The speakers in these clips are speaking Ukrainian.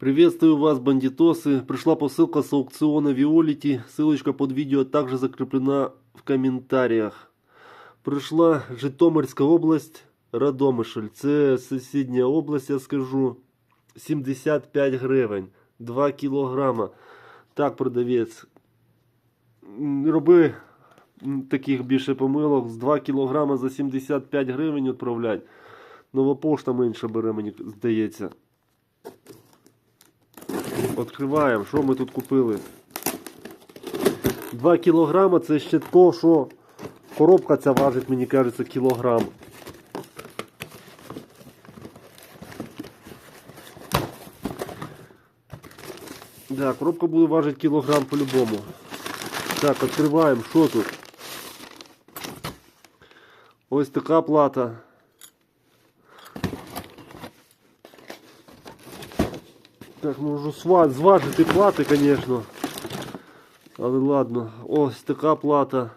Приветствую вас, бандитосы. Пришла посылка с аукциона Виолити. Ссылочка под видео также закреплена в комментариях. Прийшла Житомирська область, Радомишль. Це сусідня область, я скажу. 75 гривень. 2 кілограма. Так, продавець. М, Роби м, таких більше помилок. З 2 кілограма за 75 гривень відправлять. Нова пошта менше бере, мені здається. Відкриваємо, що ми тут купили. 2 кілограма це ще то, що коробка ця важить, мені кажеться, кілограм. Да, коробка буде важити кілограм по-любому. Так, відкриваємо, що тут? Ось така плата. Так, можу сва- зважити плати, звісно. Але ладно, ось така плата.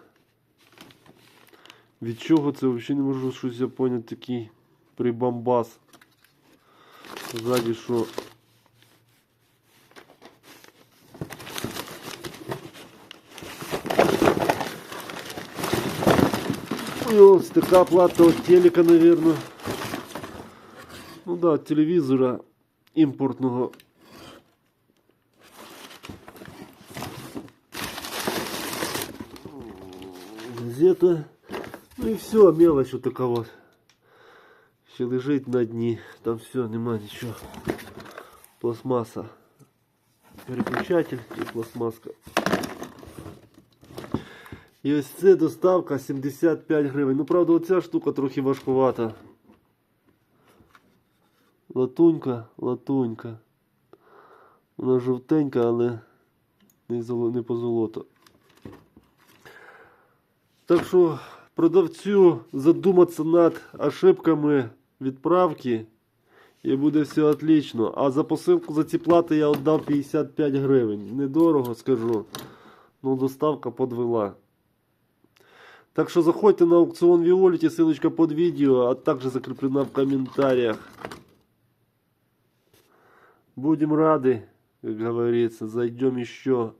Від чого це взагалі не можу щось я такий прибамбас. Ззаді що. І ось така плата от телека, наверное. Ну да, от телевізора імпортного. Газета. Ну і все, мелочь вот така вот. Ще лежить на дні. Там все, нема нічого. Пластмаса. Переключатель і пластмаска. І ось це доставка 75 гривень. Ну, правда, оця штука трохи важкувата. Латунька, латунька. Вона жовтенька, але не, золо, не позолота. Так що продавцю задуматися над ошибками відправки і буде все отлично. А за посилку за ці плати я віддав 55 гривень. Недорого скажу. Ну, доставка подвела. Так что заходите на аукцион Виолити, ссылочка под видео, а также закреплена в комментариях. Будем рады, как говорится, зайдем еще.